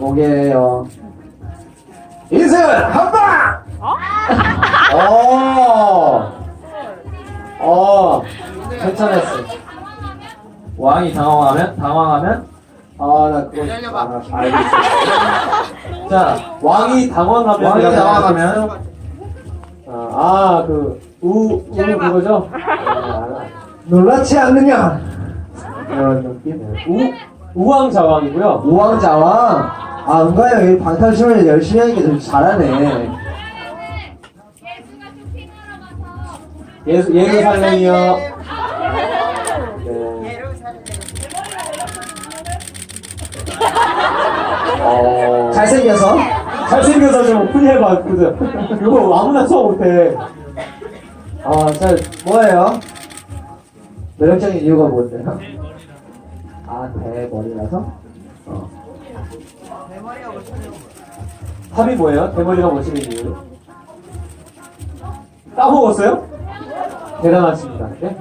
뭐게요? 인승 한방! 어, 어, 괜찮았어. 왕이 당황하면 당황하면 아나 그거 아, 알겠어. 자 왕이 당황하면 왕이 내가 당황하면? 아그 우, 우 그거죠? 아, 놀라지 않느냐? 이런 느낌. 우 우왕좌왕이고요. 우왕좌왕. 아, 은가 형이 방탄소년단 열심히 하니까 좀 잘하네. 예수 예루살렘이요. 네. 어, 잘생겨서? 잘생겨서 좀 그죠? 이거 아무나 써 못해. 어, 저, 뭐예요? 매력적인 이유가 뭔데요? 아, 대 머리라서? 어. 답이 뭐예요? 대머리가 멋지는 이유? 까먹었어요? 대단하십니다. 네?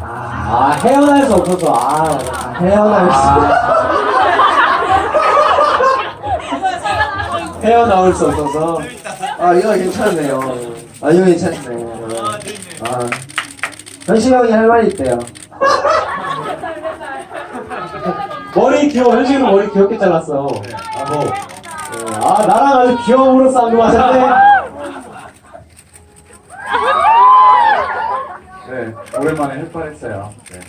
아, 헤어날 수 없어서, 아, 아, 헤어날 수. 헤어나올 수 없어서. 아, 이거 괜찮네요. 아, 이거 괜찮네. 아. 현식 형이 할 말이 있대요. 머리 귀여워. 현식이도 머리 귀엽게 잘랐어. 아, 뭐. 네, 아, 나랑 아주 귀여움으로 쌍둥하셨네. 네, 오랜만에 헬파했어요. 네.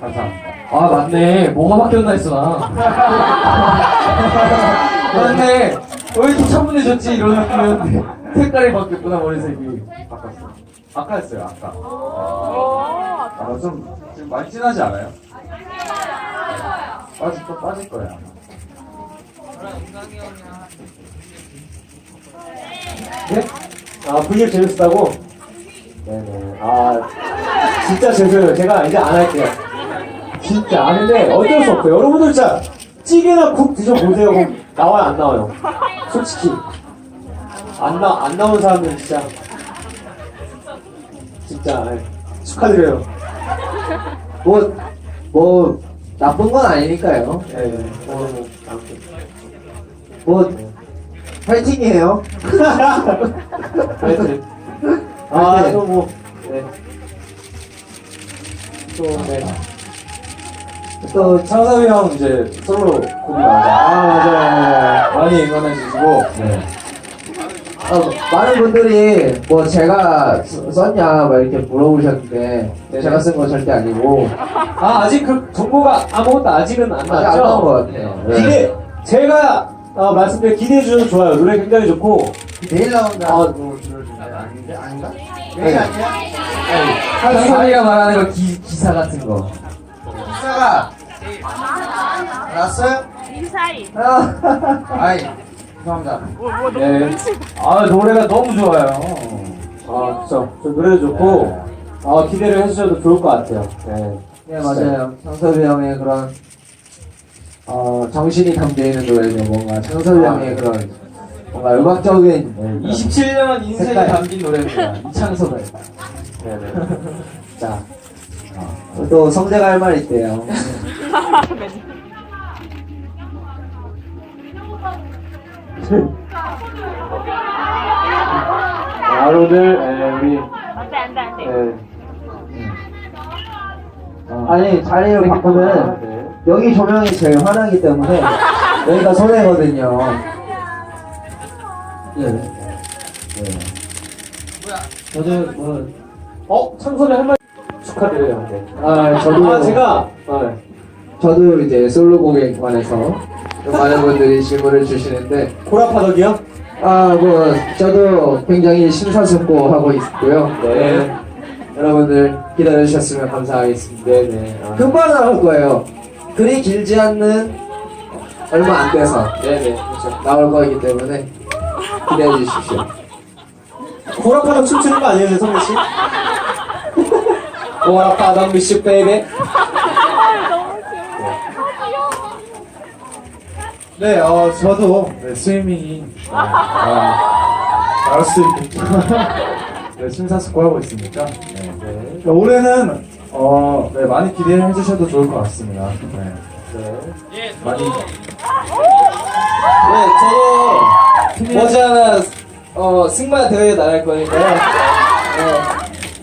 감사합니다. 아, 맞네. 뭐가 바뀌었나 했어, 나. 맞네. 왜 이렇게 차분해졌지? 이런 느낌이었는데. 색깔이 바뀌었구나, 머리색이. 바꿨어요. 아까 했어요, 아까. 아, 좀, 지금 많이 진하지 않아요? 빠질 거 빠질 아마. 네? 아, V앱 재밌었다고? 네네. 아, 진짜 죄송해요. 제가 이제 안 할게요. 진짜. 아, 근데 어쩔 수 없어요. 여러분들 진짜 찌개나 국 드셔보세요. 나와요, 안 나와요? 솔직히. 안 나, 안 나온 사람들 진짜. 진짜, 네. 축하드려요. 뭐, 뭐, 나쁜 건 아니니까요. 네, 네. 어, 뭐, 아무튼. 뭐, 파이팅이에요. 하여튼. 아, 또 뭐, 네. 또, 네. 또, 창섭이 형 이제 솔로 곡이 나오죠. 아, 맞아요, 맞아요. 많이 응원해 주시고. 네. 어, 많은 분들이 뭐 제가 쓰- 썼냐 막 이렇게 물어보셨는데 네. 제가 쓴거 절대 아니고 아, 아직 그 정보가 아무것도 아직은 안 아직 나왔죠? 안 나온 것 같아요. 네. 기대, 제가 어, 말씀드린 기대해 주셔서 좋아요. 노래 굉장히 좋고. 내일 나온다. 아, 아닌데 아닌가? 내일 아니야? 한소리가 말하는 거 기, 기사 같은 거. 기사가 알았어요? 인사이. 아이 죄송합니다. 네. 아, 노래가 너무 좋아요. 아, 그쵸. 저 노래도 좋고, 어, 기대를 해주셔도 좋을 것 같아요. 네. 네 맞아요. 창섭이 형의 그런 어 정신이 담겨 있는 노래죠. 뭔가 창섭이 아, 형의 그런 뭔가 음악적인 네, 27년 인생이 색깔. 담긴 노래입니다. 이창섭의. 네네. 자, 또 성재가 할 말 있대요. 자, 오늘, 에, 우리, 안돼 안돼 안돼. 네. 아니 자리를 바꾸면 네. 여기 조명이 제일 환하기 때문에 여기가 손해거든요. 네. 저도 뭐 어? 창섭이 할 말 축하드려요. 네. 아, 저도 아, 제가, 네. 저도 이제 솔로 곡에 관해서 좀 많은 분들이 질문을 주시는데 고라파덕이요? 아 뭐 저도 굉장히 심사숙고하고 있고요. 네. 여러분들 기다려 주셨으면 감사하겠습니다. 네네. 아, 금방 나올 거예요. 그리 길지 않는 얼마 안 돼서 네네. 그렇죠. 나올 거기 때문에 기대해 주십시오. 고라파덕 춤추는 거 아니에요, 성민 씨? 고라파덕 미슈 베이베. 네, 어, 저도 네, 스위밍이 아, 나올 수 있는 네, 심사숙고하고 있으니까 네, 네. 올해는 어, 네, 많이 기대해 주셔도 좋을 것 같습니다. 네. 네. 많이. 네, 저도 머지않아 어, 승마 대회에 나갈 거니까요. 네,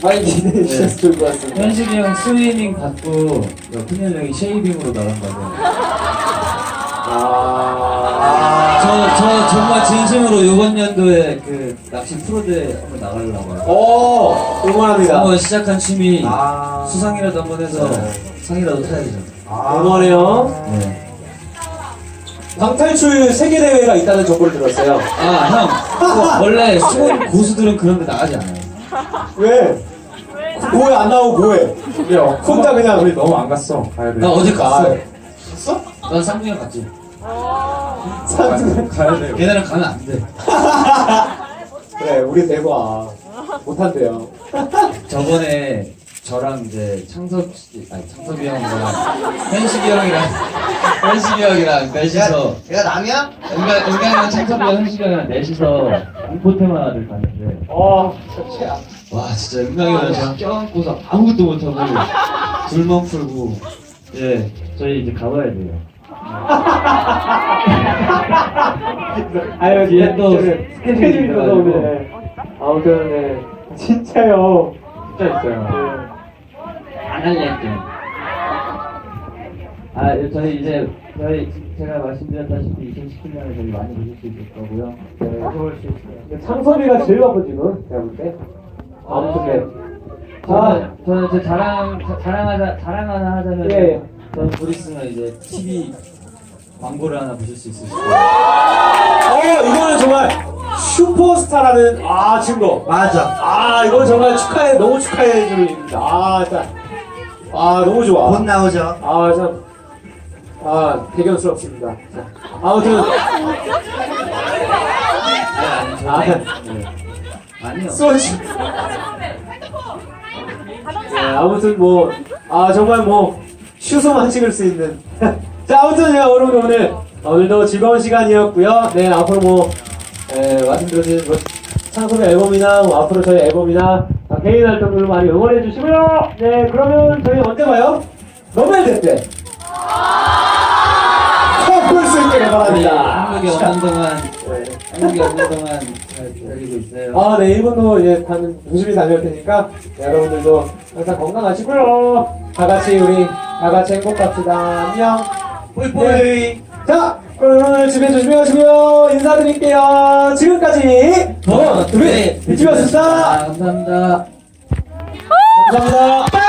많이 기대해 주셔서 좋을 것 같습니다. 현식이 형 스위밍 받고 훈현 형이 쉐이빙으로 나간다고. 저, 저 정말 진심으로 이번 연도에 그 낚시 프로대회 한번 나가려고요. 오, 응원합니다. 한번 시작한 취미 아. 수상이라도 한번 해서 상이라도 타야 되죠. 응원해요. 네. 방탈출 세계 대회가 있다는 정보를 들었어요. 아, 형. 그거 원래 수원 고수들은 그런 데 나가지 않아요. 왜? 뭐해, 안 나오고 뭐해? 야, 혼자 그냥. 우리 너무 안 갔어. 가야 돼. 나 어제 갔어. 갔어? 난 쌍둥이랑 갔지. 상승. 가야 돼. 걔네랑 가면 안 돼. 그래, 우리 대과. 못한대요. 저번에 저랑 이제 창섭 씨, 아니 창섭이 형이랑 현식이 형이랑 현식이 형이랑 넷이서 내가 남이야? 은가 은가랑 창섭이 형, 현식이 형이랑 넷이서 공포 테마를 갔는데 어, 진짜. 와 진짜 은강이 형이랑 저랑 껴안고서 아무것도 못하고 둘만 풀고 예 저희 이제 가봐야 돼요. 아유, 뒤에 또 스케줄이 있어서 있어가지고. 오늘. 아무튼, 네. 진짜요. 진짜 있어요. 안 할래 좀. 아 저희 이제 저희 제가 말씀드렸다시피 2017년에 저희 많이 보실 수 있을 거고요. 네, 볼수 있어요. 창섭이가 제일 바빠, 지금. 제가 볼 때. 아무튼, 네. 아, 저는 저 자랑 자- 자랑하자 자랑 하나 하자면 예, 예. 저는 곧 있으면 이제 TV 광고를 하나 보실 수 있으실 거예요. 어, 이거는 정말 슈퍼스타라는, 아, 친구. 맞아. 아, 이건 정말 축하해, 너무 축하해 주는 일입니다. 아, 진짜. 아, 너무 좋아. 곧 나오죠. 아, 참. 아, 대견스럽습니다. 자, 아무튼, 아, 네. 아니요. 소주. 네, 아무튼 뭐, 아, 정말 뭐, 슈소만 찍을 수 있는. 자, 아무튼, 네, 여러분, 오늘, 오늘도 즐거운 시간이었고요 네, 앞으로 뭐, 에, 말씀드린 뭐, 창섭의 앨범이나, 뭐, 앞으로 저희 앨범이나, 아, 개인 활동들을 많이 응원해 주시고요. 네, 그러면 저희 언제 봐요? 너멜 때. 있게 우리 바랍니다. 한국에 없는 동안 네. 한국에 없는 동안 잘 기다리고 있어요. 아, 네, 일본도 이제 다는 조심히 다녀올 테니까 네, 여러분들도 항상 건강하시고요. 다 같이 우리 다 같이 행복합시다. 안녕. 뿌이뿌이. 자, 그럼 오늘 집에 조심히 가시고요. 인사드릴게요. 지금까지 더 둘이 네, 비치였습니다. 감사합니다. 감사합니다.